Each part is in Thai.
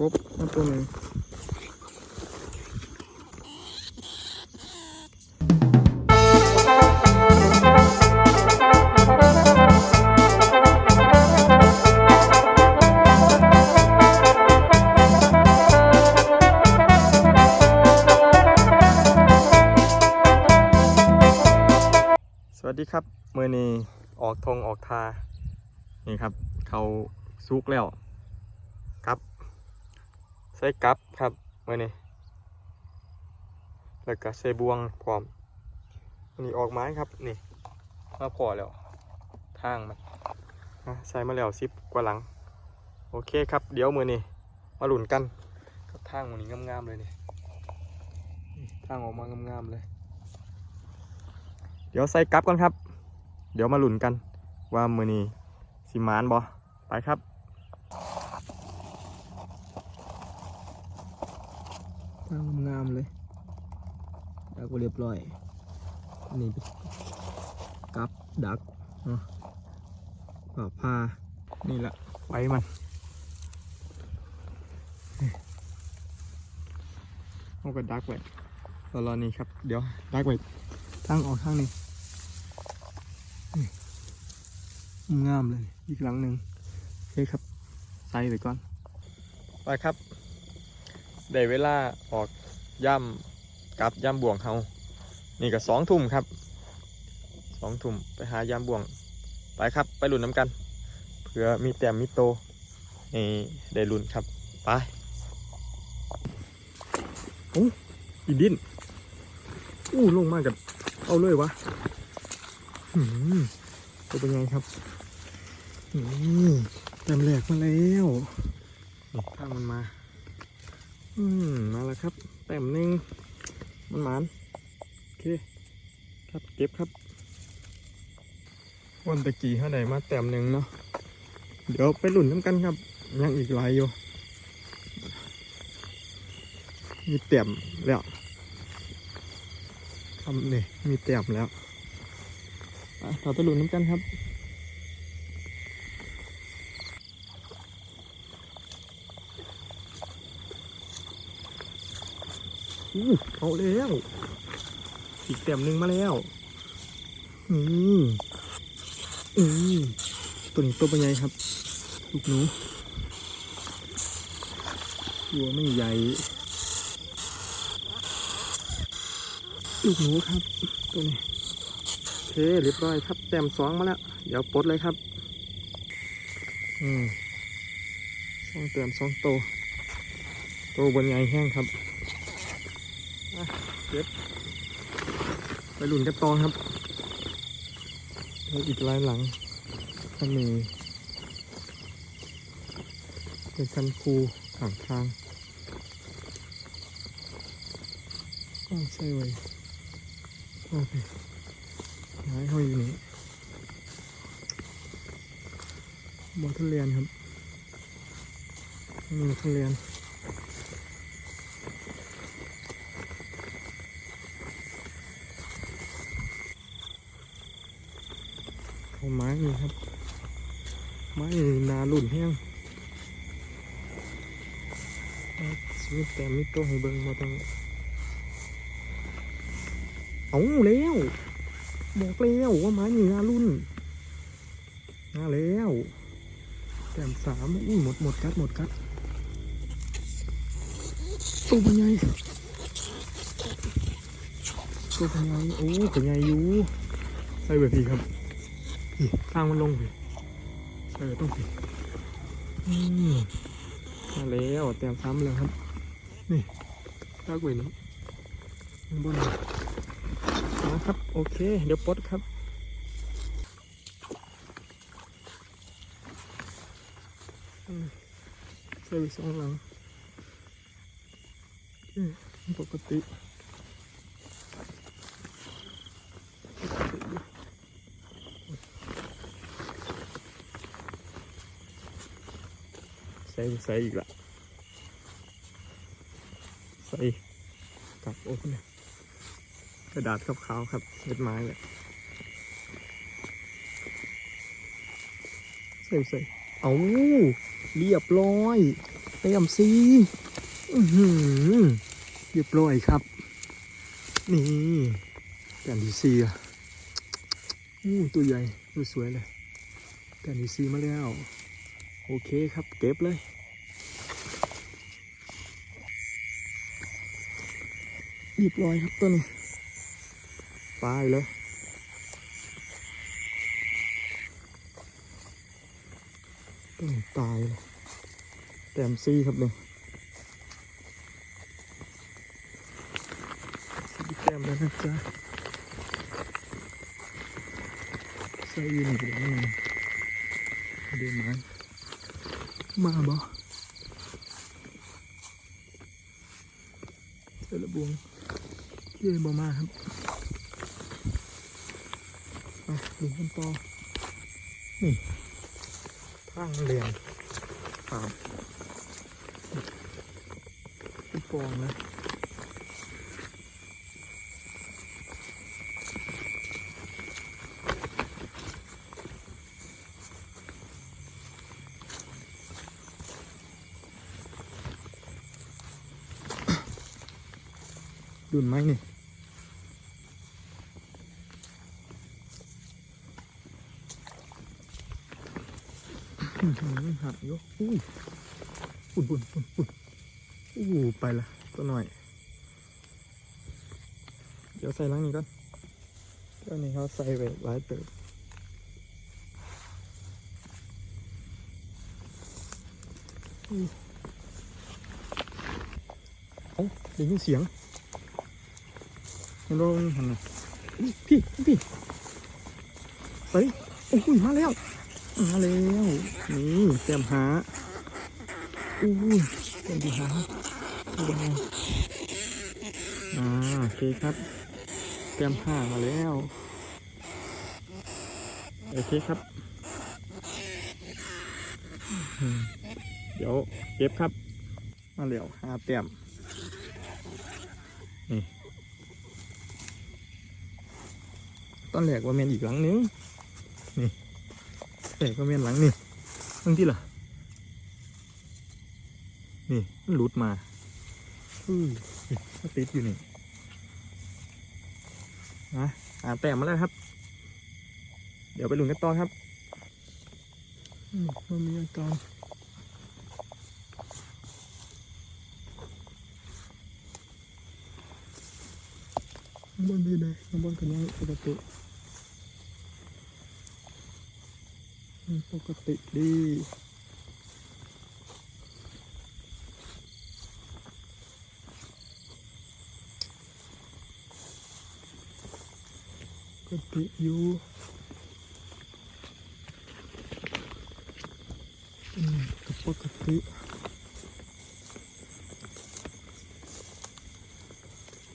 กบมาตัวหนึ่งสวัสดีครับเมื่อนี้ออกทงออกทา นี่ครับ เขาซุกแล้ว ใส่กับครับมื่อนี้แล้วก็ใส่บวงพร้อมนนี้ออกไม้ครับนี่มาพอแล้วทางมันใส่มาแล้วสิบกว่าหลัง โอเคครับ เดี๋ยวมือนี้มาหลุนกันกับทางมันนี้งามๆเลยนี่ทางออกมางามๆเลย เดี๋ยวใส่กับกันครับ เดี๋ยวมาหลุนกันว่ามือนี้สิมานบอไปครับ ทางงามเลย แล้วก็เรียบร้อย นี่กับดักเนาะผ่าพา นี่แหละไว้มันเอาไปดักไว้ตอรอนี้ครับ เดี๋ยวดักไว้ทางออกทางนี้งามเลย อีกหลังหนึ่งโอเคครับ ใส่ไปก่อน ไปครับ ได้เวลาออกย่ำกับย่ำบ่วงเฮานี่ก็สองทุ่มครับสองทุ่มไปหาย่ำบ่วง ไปครับไปหลุนน้ำกันเผื่อมีแต้มมีโตนี่ได้หลุนครับไปโอ้อีดินอู้ลงมากกับเอาเลยวะหืมเป็นไงครับอืมแต้มแหลกมาแล้วนี่ข้างมันมา อืมมาแล้วครับ แต้มหนึ่งมันหมานโอเคครับเก็บครับ วันตะกี้เท่าไหร่มาแต้มหนึ่งเนาะเดี๋ยวไปหลุ่นน้ำกันครับ ยังอีกหลายอยู่มีแต้มแล้วทำนี่มีแต้มแล้วต่อไปหลุ่นน้ำกันครับ อู้เอาแล้ว อีกเต็มหนึ่งมาแล้ว อืมอืมตัวนี้ตัวเป็นไงครับ ลูกหนู ตัวไม่ใหญ่ ลูกหนูครับ ตัวนี้โอเคเรียบร้อยครับแต้มสองมาแล้ว เดี๋ยวปลดเลยครับ อืมสองแต้มสองโต โตวบนใหญ่แห้งครับ ก็บไปหลุนกันต่อครับแล้วอีกลายหลังก็มีเป็นคันคูข้างทางก็ใส่ไว้โอเคย้ายเข้าอยู่นี่บอทเรียนครับนี่ทุเรียน เอาไม้นี่ครับ ไม้นี่นาลุ่นแห้งชีวิตแต่มีตัวให้เบิ่งมาตั้งเอาแล้วบอกแล้วว่าไม้นี่นารุ่นมาแล้วแต้มสามอุ้ยหมดหมดกัดหมดกัดตัวเป็นไงตัวเป็นไงโอ้เป็นไงอยู่ใส่แบบพี่ครับ นี่ทางมันลงพี่ใส่แบบต้องพี่อืมมาแล้วแต้มสามแล้วครับ นี่ลากไว้นี้บนนี่นะครับ โอเค เดี๋ยวปลดครับอืมใส่ไปสองหลังอืมปกติ ใส่ใส่อีกละใส่กลับโอ้เนี่ยกระดาษขาวๆครับเม็ดไม้เลยใส่ใส่เอาเรียบร้อยเต็มซีอื้อหือเรียบร้อยครับ นี่แต้มที่สี่อะอู้ตัวใหญ่ตัวสวยเลยแต้มที่สี่มาแล้ว โอเคครับ เก็บเลยเรีบร้อยครับตัวนี้ตายเลยต้องตายเลยแต้มซี่ครับเนี่ยแต้มแล้วนะจ๊ะใส่ยืนอยู่ตรงนั้นเดินม มาบ่เจอระบวงเยื่อบ่มาครับไปดูกันต่อนี่ทางเรียงสามเป็นฟองเล ยดุนไหมนี่หักยกอู้ปุ่นปุ่นปุ่นปุ่นอู้ไปละตัวหน่อย เดี๋ยวใส่ล้างนี้ก่อนเดี๋ยวนี้เขาใส่ไปหลายเติบอู้เอ้าได้ยินเสียง มันโดนหันน่พี่พี่ไปโอ้ยมาแล้ว มาแล้ว นี่แต้มหาอู้ยเป็นดีฮะว้าอ่าโอเคครับ เตรียมผ้ามาแล้วโอเคครับ เดี๋ยวเก็บครับ มาแล้วหาเตรียม ต้นแหลกว่าเมนอีกหลังนึงนี่แหลกว่าเมนหลังนี่ตั้งที่ล่ะ นี่มันหลุดมาอือนี่มันติดอยู่นี่นะหาแต้มมาแล้วครับ เดี๋ยวไปลุ้นกันต่อครับอืมมันมีอาการข้างบนดีเลยข้างบนกันยังปกติอืม ปกติดีปกติอยู่อืมก็ปกติ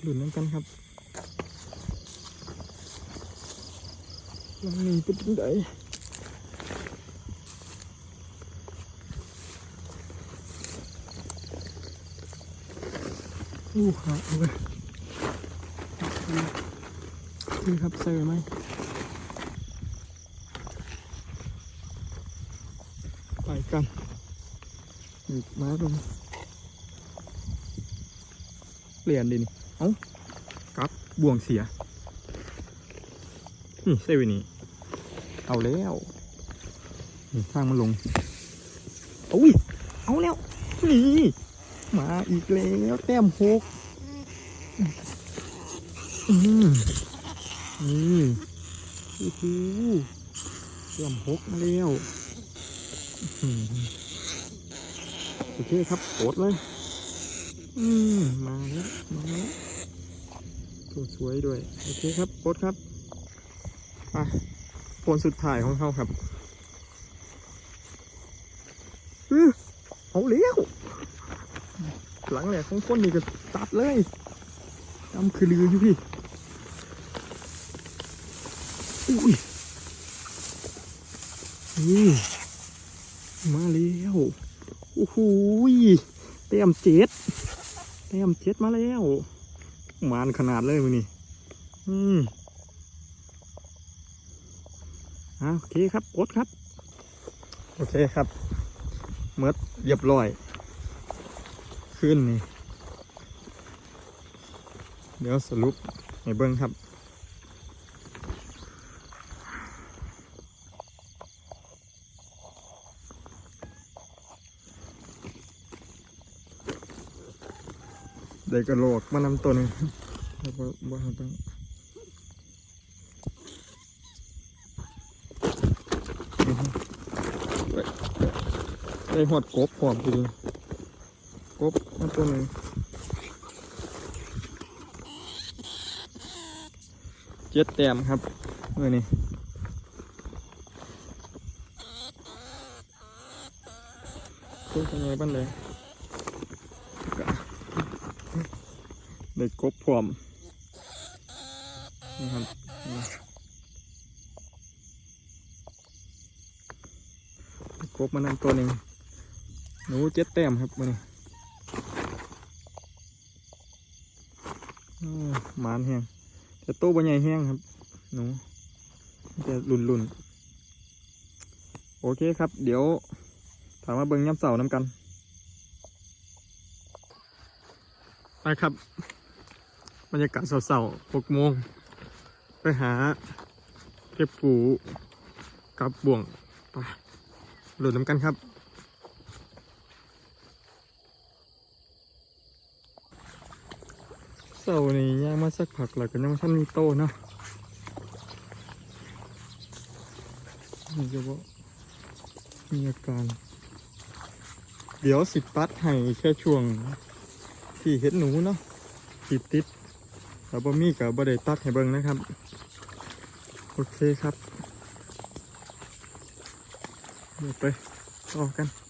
หลุนน้ำกันครับลังนี้เป็นจัง อู้หักเลยนี่ครับใส่ไว้ไหมไปกันหยิบมาตรงเปลี่ยนดินเอ้ากับบ่วงเสีย นี่ใส่ไว้นี่เอาแล้วนี่ข้างมันลงโอ้ยเอาแล้วนี่ มาอีกแล้วแต้มหกอืมนี่โอ้โหแต้มหกมาแล้วโอเคครับโกดเลย อืมมาแล้วมาแล้วสวยด้วย โอเคครับโกดครับไปโคนสุดท้ายของเขาครับอื้อเอาเลี้ยว หลังแหลกของคนนี่ก็ตัดเลยจำคือลืออยู่พี่อุ้ยนี่มาแล้วโอ้โหเต็มเจ็ดเต็มเจ็ดมาแล้วมานขนาดเลยมือนี่อืมอะโอเคครับกดครับ โอเคครับเมื่อเรียบร้อย ขึ้นนี่ เดี๋ยวสรุปให้เบิ้งครับได้กระโหลกมานำตัวนึงแล้วก็บ่ให้ต้องได้หดกบพร้อมทีเดียว มาตัวหนึ่งเจ็ดแต้มครับเมื่อนี้ตัวเป็นไงบ้างเลยได้กบพร้อมนี่ครับกบมานำตัวหนึ่งหนูเจ็ดแต้มครับมานี่อ้าว หมานแห้งแต่โตบใหญ่แห้งครับ หนูจะลุ่นลุ่นๆโอเคครับ เดี๋ยว ถามว่าเบิ้งย้ำเสาน้ำกัน ไปครับ บรรยากาศเสาๆหกโมง ไปหา เก็บปูกับบ่วงไปหลุดน้ำกันครับ เสานี่ย่างมาสักผักแล้วก็ยังไม่ทันมีโตเนาะนี่จะว่ามีอาการ เดี๋ยวสิปัดให้แค่ช่วง ที่เห็ดหนูเนาะติดติดแล้วบ่มีกับบ่ได้ตัดให้เบิ่งนะครับ โอเคครับเดี๋ยวไปต่อกัน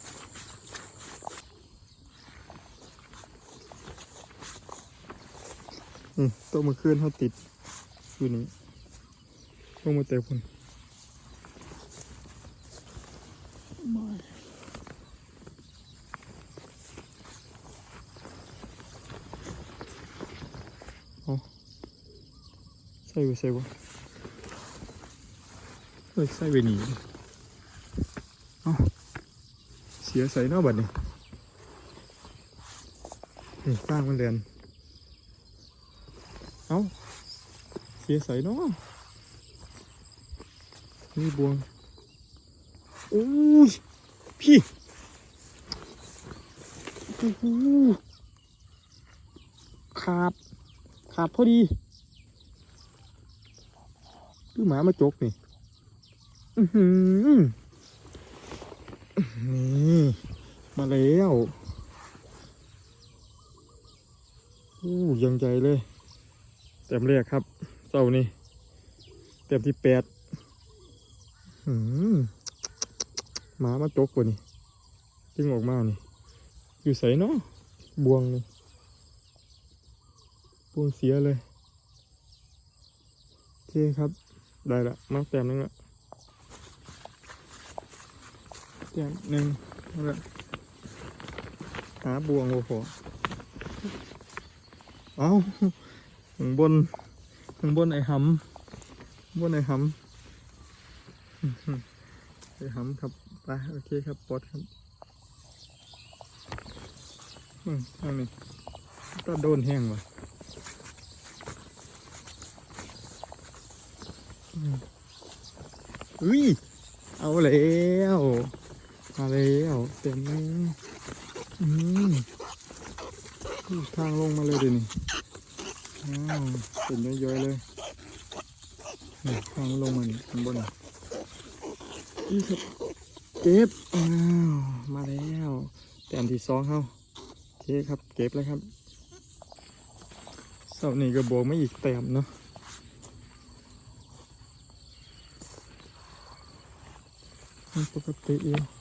อืมตัวเมื่อคืนเขาติดอยู่นี่ลงมาเตะคนใส่ไว้ใส่ไว้เฮ้ยใส่ไปหนีเอ้าเสียใส่นอกบัดนี่นี่สร้างมันเรียนเอ้า เสียใส่เนาะนี่บวงโอ้ยพี่โอ้โหขาด ขาดพอดีคือหมามาจกนี่อือหือนี่มาแล้วอู้ยังใจเลยเต็มแรกครับ เจ้านี่เต็มที่แปดหมหมามาจกกว่านี่จึงออกมานี่ อยู่ใส่เนาะบวงนี่บวงเสียเลยโอเคครับ ได้ละมาแต้มนึงละแต้มหนึ่งละหาบวงโอ้โหเอาบน ข้างบนไอ้หำข้างบนไอ้หำไอ้หำครับไปโอเคครับปลดครับอืมทางนี้ก็โดนแห้งว่ะอุ้ย เอาแล้วมาแล้วเต็มเลยอืมทางลงมาเลยดี๋ยวนี้อ้าวเต็มเยอะๆเลยนี่างลงมานี่ข้างบนนี่ครับเก็บอ้าวมาแล้วแต้มที่สองเขาโอเคครับ เก็บเลยครับเสานี่ก็บวกไม่อีกแต้มเนาะปกติอยู่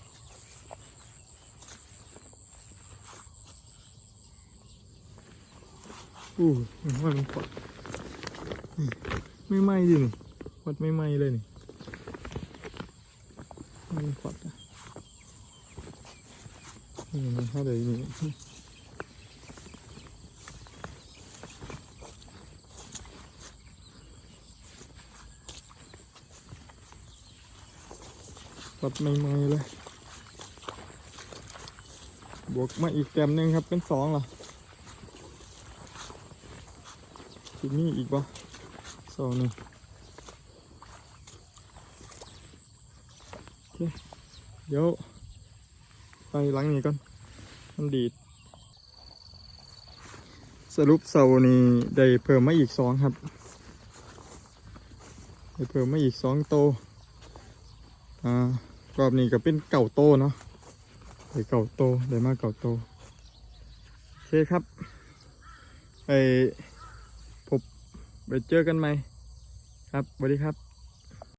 อู้มันว่ามันปดไม่ไหม้ดินี่ปอดไม่ไหม้เลยนี่มันปดอะนี่มันเข้าเลยนี่ปอดไม่ไหม้เลย บวกมาอีกแต้มหนึ่งครับเป็นสองเหรอ ทีนี้อีกบ่สองหนึ่งโอเคเดี๋ยวไปหลังนี้ก่อนมันดีดสรุปเสานี่ได้เพิ่มมาอีกสองครับได้เพิ่มมาอีกสองโตอ่ารอบนี้ก็เป็นเก่าโตเนาะได้เก่าโตได้มาเก่าโตโอเคครับไป ไปเจอกันไหมครับสวัสดีครับ